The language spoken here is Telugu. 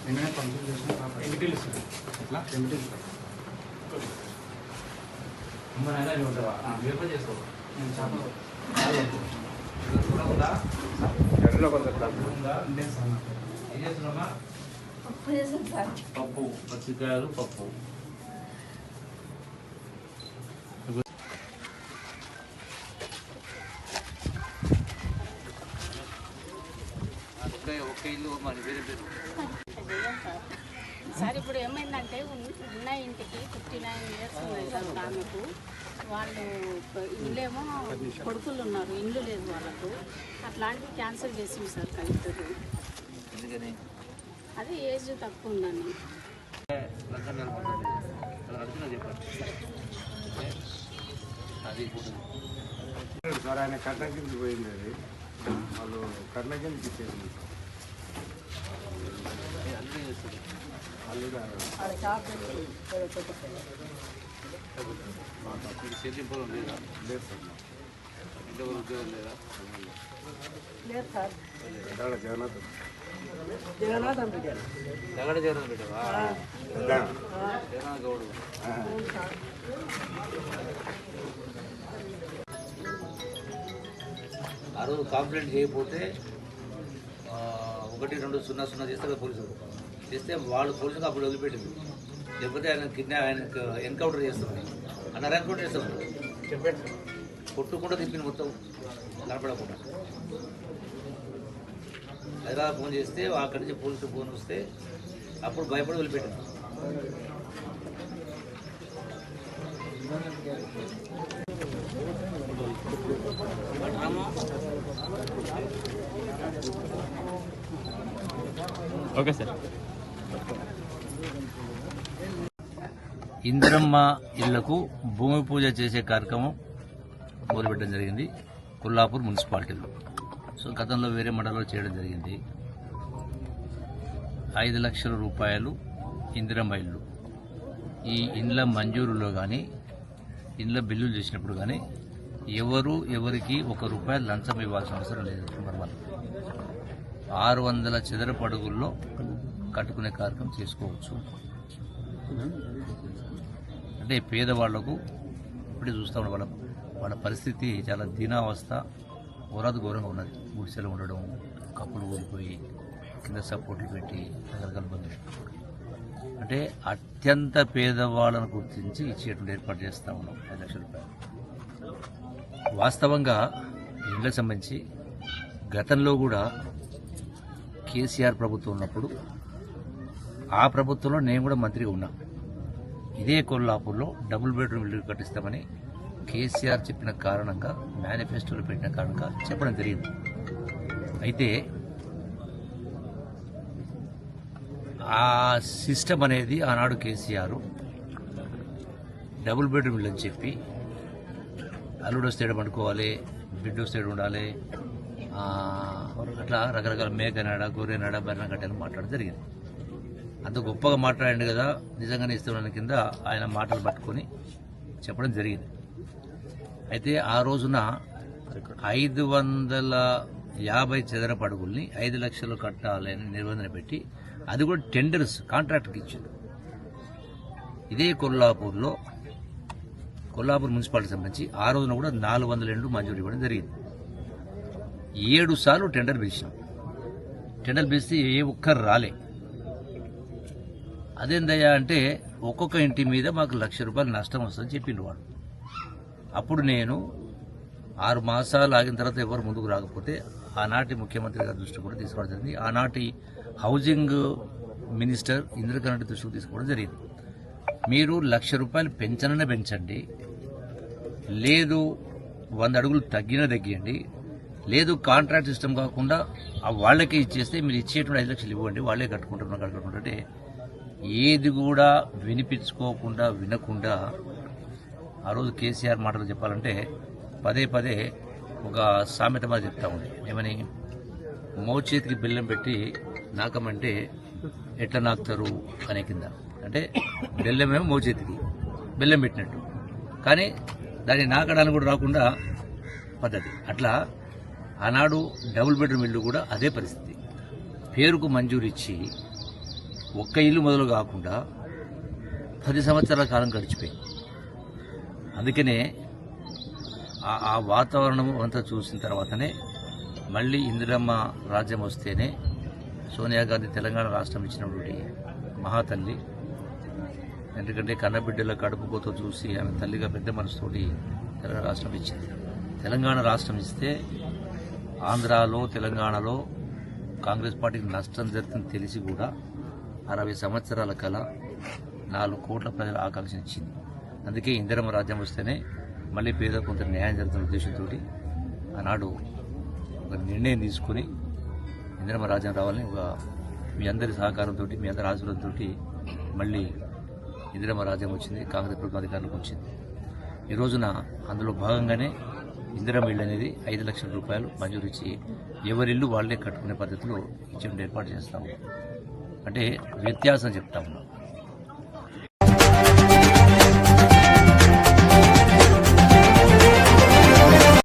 నిన్ననే పంపిణీ చేసిన ప్రాపర్టీ ఎట్లా ఎంపీటీ నేను చేపలు కూడా ఉందా సార్ నాకు. పప్పు పచ్చికాయలు పప్పు ఒక ఇల్లు మరి వేరే పేరు సార్ ఇప్పుడు ఏమైందంటే ఉన్- ఉన్న ఇంటికి ఫిఫ్టీ నైన్ ఇయర్స్ ఉన్నాయి సార్ ఆమెకు. వాళ్ళు ఇల్లేమో కొడుకులు ఉన్నారు ఇల్లు లేదు వాళ్ళకు. అట్లాంటివి క్యాన్సిల్ చేసింది సార్ కలెక్టర్. అది ఏజ్ తక్కువ ఉందని. సార్ ఆయన కర్ణగిరికి పోయింది అది. వాళ్ళు కర్ణగిరికి ఇచ్చేసింది. సార్ సేద్యం పొలం లేదా లేదు సార్ నాకు. ఇంట్లో ఎవరు ఉద్యోగం లేదా ఎక్కడ జగన్నాథ్ ఎక్కడ చేరదు పెట్టవా పెద్ద. జగన్ గౌడు ఆ. ఆ రోజు కంప్లైంట్ చేయకపోతే ఆ, ఒకటి రెండు సున్నా సున్నా చేస్తారు పోలీసులు చేస్తే వాళ్ళు పోలీసులకు అప్పుడు వదిలిపెట్టింది. లేకపోతే ఆయన కిడ్నాప్ ఆయన ఎన్కౌంటర్ చేస్తామని అన్నారు ఎన్కౌంటర్ చేస్తామని చెప్పండి. కొట్టుకుండా తిప్పింది మొత్తం. కనపడకుండా. హైదరాబాద్ ఫోన్ చేస్తే అక్కడి నుంచి పోలీసు ఫోన్ వస్తే అప్పుడు భయపడి వదిలిపెట్టింది. Okay sir. ఇందిరమ్మ ఇళ్ళకు భూమి పూజ చేసే కార్యక్రమం మొదలుపెట్టడం జరిగింది కొల్లాపూర్ మున్సిపాలిటీలో. సో గతంలో వేరే మండలంలో చేయడం జరిగింది. ఐదు లక్షల రూపాయలు ఇందిరమ్మ ఇల్లు. ఈ ఇండ్ల మంజూరులో కానీ ఇండ్ల బిల్లులు చేసినప్పుడు కానీ ఎవరు ఎవరికి ఒక రూపాయి లంచం ఇవ్వాల్సిన అవసరం లేదు. నెంబర్ వన్ ఆరు వందల చదరపు అడుగుల్లో కట్టుకునే కార్యక్రమం చేసుకోవచ్చు. అంటే పేదవాళ్ళకు ఇప్పుడే చూస్తూ ఉన్నాం వాళ్ళ వాళ్ళ పరిస్థితి చాలా దీనావస్థ ఘోరాది ఘోరంగా ఉన్నది. గుడిసెలు ఉండడం కప్పులు ఊడిపోయి కింద సపోర్ట్లు పెట్టి రకరకాల ఇబ్బందులు అంటే అత్యంత పేదవాళ్ళను గుర్తించి ఇచ్చేటువంటి ఏర్పాటు చేస్తూ ఉన్నాం ఐదు లక్షల రూపాయలు. వాస్తవంగా ఇళ్ళకి సంబంధించి గతంలో కూడా కేసీఆర్ ప్రభుత్వం ఉన్నప్పుడు ఆ ప్రభుత్వంలో నేను కూడా మంత్రిగా ఉన్నా. ఇదే కొల్లాపూర్లో డబుల్ బెడ్రూమ్ ఇల్లు కట్టిస్తామని కేసీఆర్ చెప్పిన కారణంగా మేనిఫెస్టోలో పెట్టిన కారణంగా చెప్పడం జరిగింది. అయితే ఆ సిస్టమ్ అనేది ఆనాడు కేసీఆర్ డబుల్ బెడ్రూమ్ ఇల్లు అని చెప్పి అల్లుడు వస్తే అనుకోవాలి పండుకోవాలి బిడ్డ ఉండాలి అట్లా రకరకాల మేకనాడ గొర్రెనాడ బెర్ర కట్టాలని మాట్లాడడం జరిగింది. అంత గొప్పగా మాట్లాడండి కదా నిజంగానే ఇస్తున్న కింద ఆయన మాటలు పట్టుకొని చెప్పడం జరిగింది. అయితే ఆ రోజున ఐదు వందల యాభై చదరపు అడుగుల్ని ఐదు లక్షలు కట్టాలని నిబంధన పెట్టి అది కూడా టెండర్స్ కాంట్రాక్ట్కి ఇచ్చింది ఇదే కొల్లాపూర్లో కొల్లాపూర్ మున్సిపాలిటీ సంబంధించి ఆ రోజున కూడా నాలుగు వందల ఎండు మంజూరు ఇవ్వడం జరిగింది. ఏడు సార్లు టెండర్ పిలిచినాం. టెండర్ పిలిస్తే ఏ ఒక్కరు రాలే. అదేందయ్యా అంటే ఒక్కొక్క ఇంటి మీద మాకు లక్ష రూపాయలు నష్టం వస్తుందని చెప్పిండు వాడు. అప్పుడు నేను ఆరు మాసాలు ఆగిన తర్వాత ఎవరు ముందుకు రాకపోతే ఆనాటి ముఖ్యమంత్రి గారి దృష్టి కూడా తీసుకోవడం జరిగింది. ఆనాటి హౌసింగ్ మినిస్టర్ ఇంద్రకరణ్ దృష్టికి తీసుకోవడం జరిగింది. మీరు లక్ష రూపాయలు పెంచననే పెంచండి. లేదు వంద అడుగులు తగ్గిన తగ్గియండి. లేదు కాంట్రాక్ట్ సిస్టమ్ కాకుండా వాళ్ళకి వాళ్ళకే ఇచ్చేస్తే మీరు ఇచ్చేటువంటి ఐదు లక్షలు ఇవ్వండి వాళ్ళే కట్టుకుంటున్నారు కట్టుకుంటుంటే ఏది కూడా వినిపించుకోకుండా వినకుండా ఆ రోజు కేసీఆర్ మాటలు చెప్పాలంటే పదే పదే ఒక సామెత మాది చెప్తా ఉంది. ఏమని? మోచేతికి బెల్లం పెట్టి నాకమంటే ఎట్లా నాకుతారు అనే కింద. అంటే బెల్లమేమో మోచేతికి బెల్లం పెట్టినట్టు. కానీ దాన్ని నాకడానికి కూడా రాకుండా పద్ధతి. అట్లా ఆనాడు డబుల్ బెడ్రూమ్ ఇల్లు కూడా అదే పరిస్థితి. పేరుకు మంజూరు ఇచ్చి ఒక్క ఇల్లు మొదలు కాకుండా పది సంవత్సరాల కాలం గడిచిపోయింది. అందుకనే ఆ- వాతావరణం అంతా చూసిన తర్వాతనే మళ్ళీ ఇందిరమ్మ రాజ్యం వస్తేనే సోనియా గాంధీ తెలంగాణ రాష్ట్రం ఇచ్చినటువంటి మహాతల్లి ఎందుకంటే కన్నబిడ్డల కడుపుకోతో చూసి ఆమె తల్లిగా పెద్ద మనసుతోటి తెలంగాణ రాష్ట్రం ఇచ్చింది. తెలంగాణ రాష్ట్రం ఇస్తే ఆంధ్రాలో తెలంగాణలో కాంగ్రెస్ పార్టీకి నష్టం జరుగుతుందని తెలిసి కూడా అరవై సంవత్సరాల కల నాలుగు కోట్ల ప్రజల ఆకాంక్షించింది. అందుకే ఇందిరమ్మ రాజ్యం వస్తేనే మళ్ళీ పేద కొంత న్యాయం జరుగుతున్న ఉద్దేశంతో ఆనాడు ఒక నిర్ణయం తీసుకుని ఇందిరమ్మ రాజ్యం రావాలని ఒక మీ అందరి సహకారంతో మీ అందరి ఆశీర్వాదంతో మళ్ళీ ఇందిరమ్మ రాజ్యం వచ్చింది కాంగ్రెస్ ప్రభుత్వం అధికారంలోకి వచ్చింది. ఈ రోజున అందులో భాగంగానే ఇందిరా ఇల్లు అనేది ఐదు లక్షల రూపాయలు మంజూరు ఇచ్చి ఎవరిల్లు వాళ్ళే కట్టుకునే పద్ధతిలో ఇచ్చే ఏర్పాటు చేస్తాము అంటే వ్యత్యాసం చెప్తా ఉన్నాం.